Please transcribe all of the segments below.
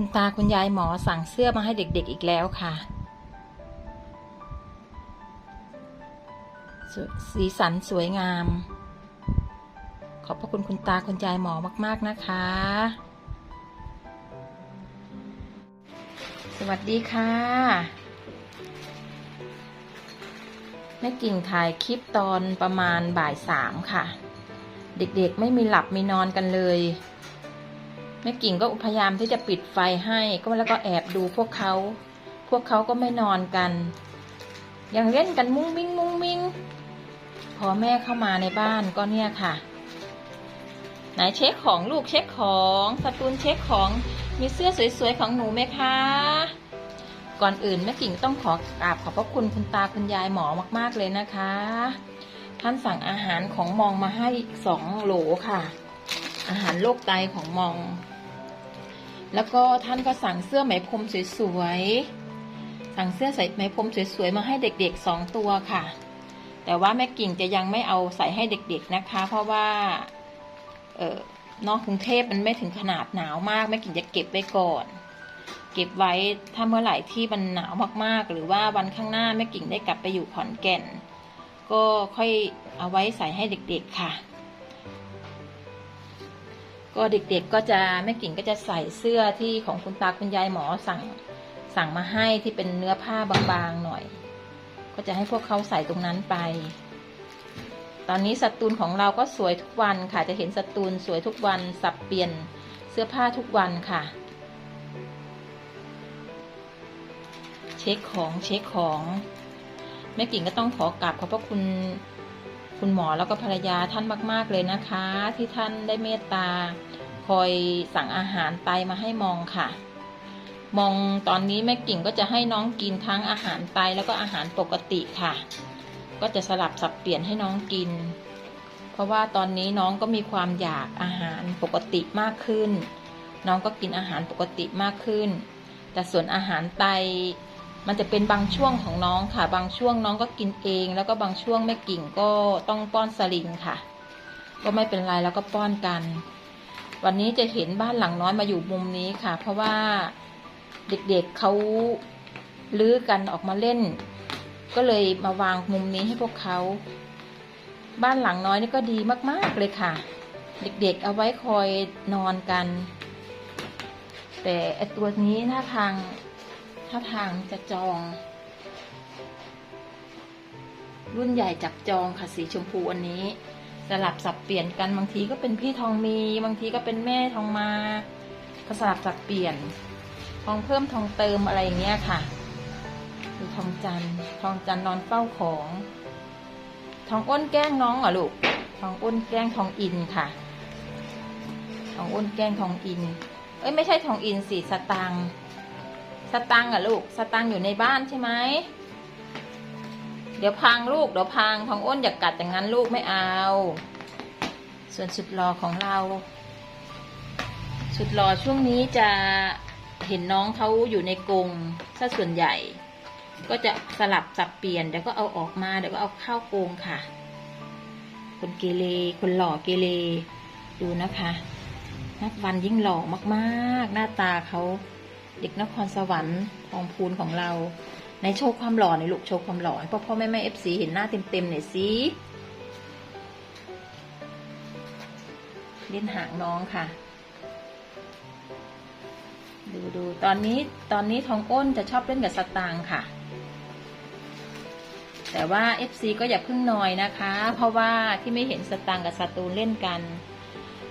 คุณตาคุณยายหมอสั่งเสื้อมาให้เด็กๆอีกแล้วค่ะส,สีสันสวยงาม ขอบพระคุณคุณตาคุณยายหมอมากๆนะคะ สวัสดีค่ะแม่กิ่งถ่ายคลิปตอนประมาณบ่ายสามค่ะ เด็กๆไม่มีหลับมีนอนกันเลย แม่กิ่งก็พยายามที่จะปิดไฟให้ก็แล้วก็แอบดูพวกเขา พวกเขาก็ไม่นอนกัน ยังเล่นกันมุ้งมิ้งมุ้งมิ้งพอแม่เข้ามาในบ้านก็เนี่ยค่ะ ไหนเช็คของลูกเช็คของสตูนเช็คของมีเสื้อสวยๆของหนูไหมคะ ก่อนอื่นแม่กิ่งต้องขอกราบขอบพระคุณคุณตาคุณยายหมอมากๆเลยนะคะ ท่านสั่งอาหารของมองมาให้สองโหลค่ะ อาหารโรคไตของมอง แล้วก็ท่านก็สั่งเสื้อไหมพรมสวยๆ สั่งเสื้อใส่ไหมพรมสวยๆ มาให้เด็กๆสองตัวค่ะ แต่ว่าแม่กิ่งจะยังไม่เอาใส่ให้เด็กๆนะคะ เพราะว่า เออนอกกรุงเทพมันไม่ถึงขนาดหนาวมากแม่กิ่งจะเก็บไว้ก่อน เก็บไว้ถ้าเมื่อไหร่ที่มันหนาวมากๆ หรือว่าวันข้างหน้าแม่กิ่งได้กลับไปอยู่ขอนแก่น ก็ค่อยเอาไว้ใส่ให้เด็กๆค่ะ ก็เด็กๆก็จะแม่กิ่งก็จะใส่เสื้อที่ของคุณตาคุณยายหมอสั่งสั่งมาให้ที่เป็นเนื้อผ้าบางๆหน่อย ก็จะให้พวกเขาใส่ตรงนั้นไป ตอนนี้สตูนของเราก็สวยทุกวันค่ะ จะเห็นสตูนสวยทุกวันสับเปลี่ยนเสื้อผ้าทุกวันค่ะ เช็คของเช็คของแม่กิ่งก็ต้องขอกราบขอบพระคุณ คุณหมอแล้วก็ภรรยาท่านมาก ๆ เลยนะคะ ที่ท่านได้เมตตา คอยสั่งอาหารไตมาให้มองค่ะ มองตอนนี้แม่กิ่งก็จะให้น้องกินทั้งอาหารไตแล้วก็อาหารปกติค่ะ ก็จะสลับสับเปลี่ยนให้น้องกิน เพราะว่าตอนนี้น้องก็มีความอยากอาหารปกติมากขึ้น น้องก็กินอาหารปกติมากขึ้น แต่ส่วนอาหารไต มันจะเป็นบางช่วงของน้องค่ะ บางช่วงน้องก็กินเอง แล้วก็บางช่วงแม่กิ่งก็ต้องป้อนสลิงค่ะ ก็ไม่เป็นไรแล้วก็ป้อนกัน วันนี้จะเห็นบ้านหลังน้อยมาอยู่มุมนี้ค่ะ เพราะว่าเด็กๆเเขาลื้อกันออกมาเล่น ก็เลยมาวางมุมนี้ให้พวกเขา บ้านหลังน้อยนี่ก็ดีมากๆเลยค่ะ เด็กๆเอาไว้คอยนอนกัน แต่ไอตัวนี้ท่าทาง ท่าทางจะจอง รุ่นใหญ่จับจองค่ะสีชมพูอันนี้ สลับสับเปลี่ยนกันบางทีก็เป็นพี่ทองมีบางทีก็เป็นแม่ทองมาก็สลับสับเปลี่ยน ทองเพิ่มทองเติมอะไรอย่างเงี้ยค่ะดูทองจันทองจันนอนเฝ้าของ ทองอ้นแกล้งน้องเหรอลูกทองอ้นแกล้งทองอินค่ะ ทองอ้นแกล้งทองอิน เอ้ยไม่ใช่ทองอินสิสตังค์ สตังค์อะลูก สตังค์อยู่ในบ้านใช่ไหม เดี๋ยวพังลูก เดี๋ยวพังทองอ้นอย่ากกัดอย่างนั้นลูกไม่เอา ส่วนสุดรอของเรา สุดรอช่วงนี้จะเห็นน้องเขาอยู่ในกรงซะส่วนใหญ่ ก็จะสลับสับเปลี่ยนเดี๋ยวก็เอาออกมาเดี๋ยวก็เอาเข้ากรงค่ะ คนเกเรคนหล่อเกเรดูนะคะ นับวันยิ่งหล่อมากๆ หน้าตาเขา เด็กนครสวรรค์ทองพูนของเรา ในโชว์ความหล่อในลูกโชว์ความหล่อให้พ่อพ่อแม่แม่เอฟซีเห็นหน้าเต็มๆหน่อยสิเล่นหางน้องค่ะ ดูดูตอนนี้ตอนนี้ทองอ้นจะชอบเล่นกับสตางค์ค่ะ แต่ว่า FC ก็อย่าเพึ่งนอยนะคะ เพราะว่าที่ไม่เห็นสตางค์กับสตูนเล่นกัน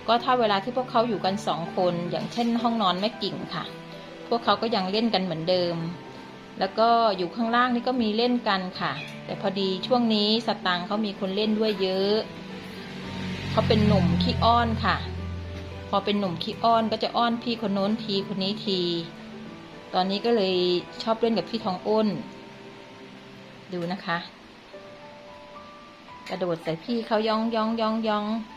ก็ถ้าเวลาที่พวกเขาอยู่กันสองคนอย่างเช่นห้องนอนแม่กิ่งค่ะ พวกเขาก็ยังเล่นกันเหมือนเดิม แล้วก็อยู่ข้างล่างนี่ก็มีเล่นกันค่ะ แต่พอดีช่วงนี้สตางค์เขามีคนเล่นด้วยเยอะ เขาเป็นหนุ่มขี้อ้อนค่ะ พอเป็นหนุ่มขี้อ้อนก็จะอ้อนพี่คนโน้นทีคนนี้ที ตอนนี้ก็เลยชอบเล่นกับพี่ทองอ้น ดูนะคะ กระโดดใส่พี่เขาย่องย่องย่องย่องส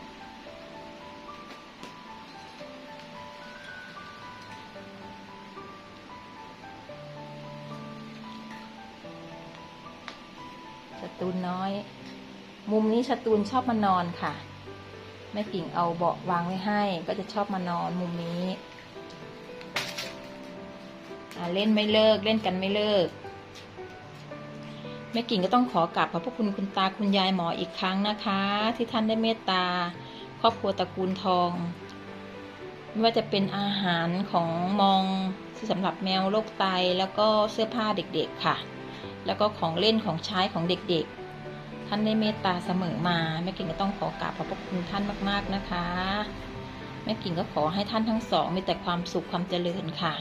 ตูนน้อย มุมนี้สตูนชอบมานอนค่ะ แม่กิ่งเอาเบาะวางไว้ให้ ก็จะชอบมานอนมุมนี้เล่นไม่เลิกเล่นกันไม่เลิก แม่กิ่งก็ต้องขอกราบขอบพระคุณคุณตาคุณยายหมออีกครั้งนะคะ ที่ท่านได้เมตตา ครอบครัวตระกูลทอง ไม่ว่าจะเป็นอาหารของมองสำหรับแมวโรคไตแล้วก็เสื้อผ้าเด็กๆค่ะ แล้วก็ของเล่นของใช้ของเด็กๆ ท่านได้เมตตาเสมอมาแม่กิ่งก็ต้องขอกราบขอบพระคุณท่านมากๆนะคะแม่กิ่งก็ขอให้ท่านทั้งสอง มีแต่ความสุขความเจริญค่ะ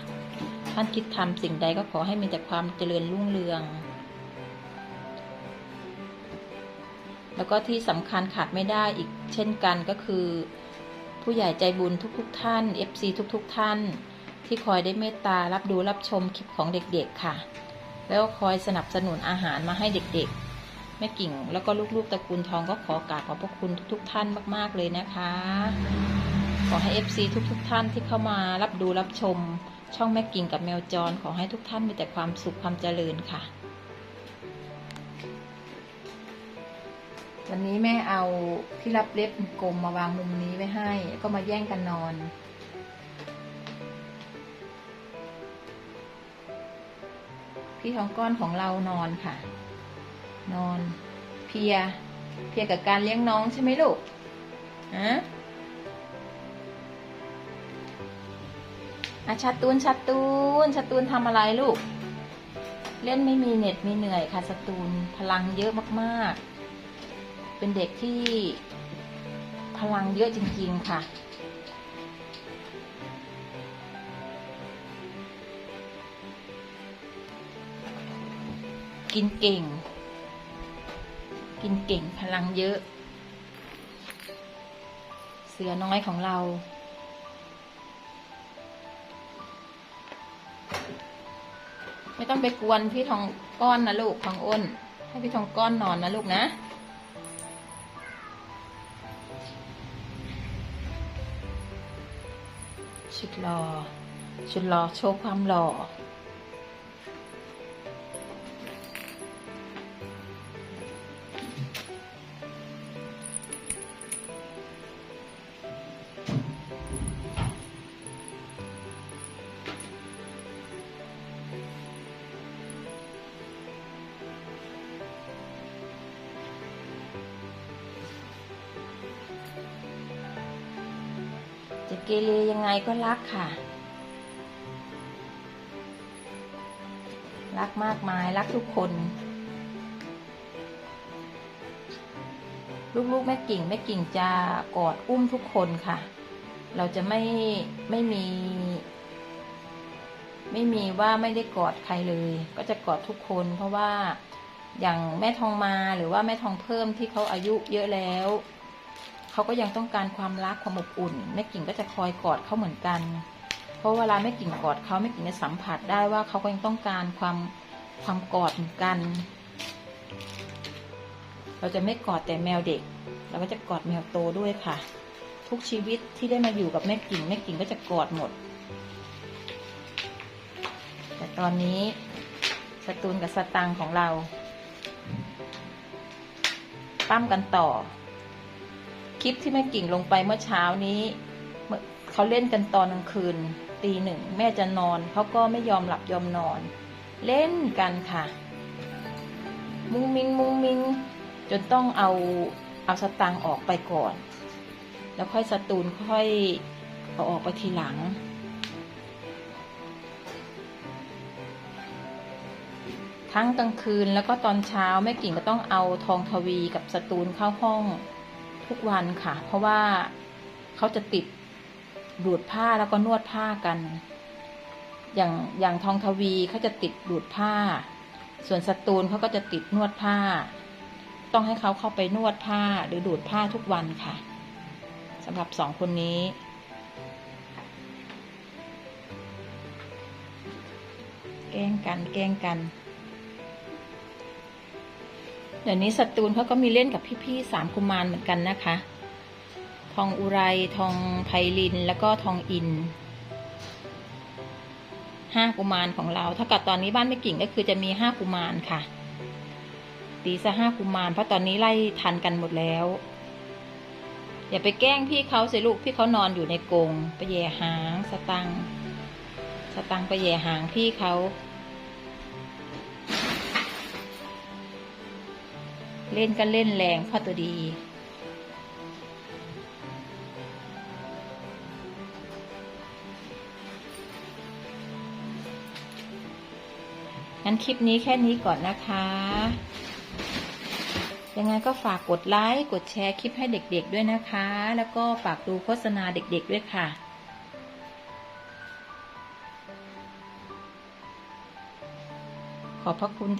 ท่านคิดทำสิ่งใดก็ขอให้มีแต่ความเจริญรุ่งเรือง แล้วก็ที่สำคัญขาดไม่ได้อีกเช่นกันก็คือ ผู้ใหญ่ใจบุญทุกๆทท่าน FC ทุกๆทท่าน ที่คอยได้เมตตารับดูรับชมคลิปของเด็กๆค่ะ แล้วคอยสนับสนุนอาหารมาให้เด็กๆ แม่กิ่งแล้วก็ลูกๆตระกูลทองก็ขอกราบขอบพระคุณทุกๆ ท่านมากๆเลยนะคะ ขอให้ FC ทุกๆทท่านที่เข้ามารับดูรับชม ช่องแม่กิ่งกับแมวจร ขอให้ทุกท่านมีแต่ความสุขความเจริญค่ะ วันนี้แม่เอาที่รับเล็บกลมมาวางมุมนี้ไว้ให้ ก็มาแย่งกันนอน พี่ทองก้อนของเรานอนค่ะ นอน เพีย เพียกับการเลี้ยงน้องใช่ไหมลูกอะอะชัดตูนชัดตูนชัดตูนทำอะไรลูก เล่นไม่มีเหน็ดมีเหนื่อยค่ะสตูนพลังเยอะมาก ๆ เป็นเด็กที่พลังเยอะจริง ๆ ค่ะ กินเก่ง กินเก่งพลังเยอะ เสือน้อยของเรา ไม่ต้องไปกวนพี่ทองก้อนนะลูกทองอ้น ให้พี่ทองก้อนนอนนะลูกนะชุดรอ ชุดรอโชว์ความหล่อ เกเรยังไงก็รักค่ะ รักมากมายรักทุกคน ลูกๆแม่กิ่งแม่กิ่งจะกอดอุ้มทุกคนค่ะ เราจะไม่ไม่มี ไม่มีว่าไม่ได้กอดใครเลย ก็จะกอดทุกคน เพราะว่าอย่างแม่ทองมาหรือว่าแม่ทองเพิ่มที่เขาอายุเยอะแล้ว เขาก็ยังต้องการความรักความอบอุ่นแม่กิ่งก็จะคอยกอดเขาเหมือนกัน เพราะเวลาแม่กิ่งกอดเขาแม่กิ่งจะสัมผัสได้ว่าเขาก็ยังต้องการความความกอดเหมือนกัน เราจะไม่กอดแต่แมวเด็ก เราก็จะกอดแมวโตด้วยค่ะ ทุกชีวิตที่ได้มาอยู่กับแม่กิ่งแม่กิ่งก็จะกอดหมด แต่ตอนนี้สตูนกับสตังของเราปั้มกันต่อ คลิปที่แม่กิ่งลงไปเมื่อเช้านี้เขาเล่นกันตอนกลางคืนตีหนึ่งแม่จะนอนเขาก็ไม่ยอมหลับยอมนอน เล่นกันค่ะ มุงมิงมุงมิง จนต้องเอาเอาสตางค์ออกไปก่อน แล้วค่อยสตูนค่อยเอาออกไปทีหลัง ทั้งกลางคืนแล้วก็ตอนเช้าแม่กิ่งก็ต้องเอาทองทวีกับสตูนเข้าห้อง ทุกวันค่ะ เพราะว่าเขาจะติดดูดผ้าแล้วก็นวดผ้ากัน อย่างอย่างทองทวีเขาจะติดดูดผ้า ส่วนสตูนเขาก็จะติดนวดผ้า ต้องให้เขาเข้าไปนวดผ้าหรือดูดผ้าทุกวันค่ะสำหรับสองคนนี้แกล้งกันแกล้งกัน เดี๋ยวนี้สตูนเขาก็มีเล่นกับพี่ๆสามกุมารเหมือนกันนะคะ ทองอุไรทองไพลินแล้วก็ทองอินห้ากุมารของเราถ้ากับตอนนี้บ้านไม่กิ่งก็คือจะมีห้ากุมารค่ะ ตีซะห้ากุมารเพราะตอนนี้ไล่ทันกันหมดแล้ว อย่าไปแกล้งพี่เขาสิลูกพี่เขานอนอยู่ในกรงไปแย่หางสตังค์สตังค์ไปแย่หางพี่เขา เล่นก็เล่นแรงพ่อตัวดี งั้นคลิปนี้แค่นี้ก่อนนะคะ ยังไงก็ฝากกดไลค์ กดแชร์คลิปให้เด็กๆด้วยนะคะ แล้วก็ฝากดูโฆษณาเด็กๆด้วยค่ะขอบพระคุณ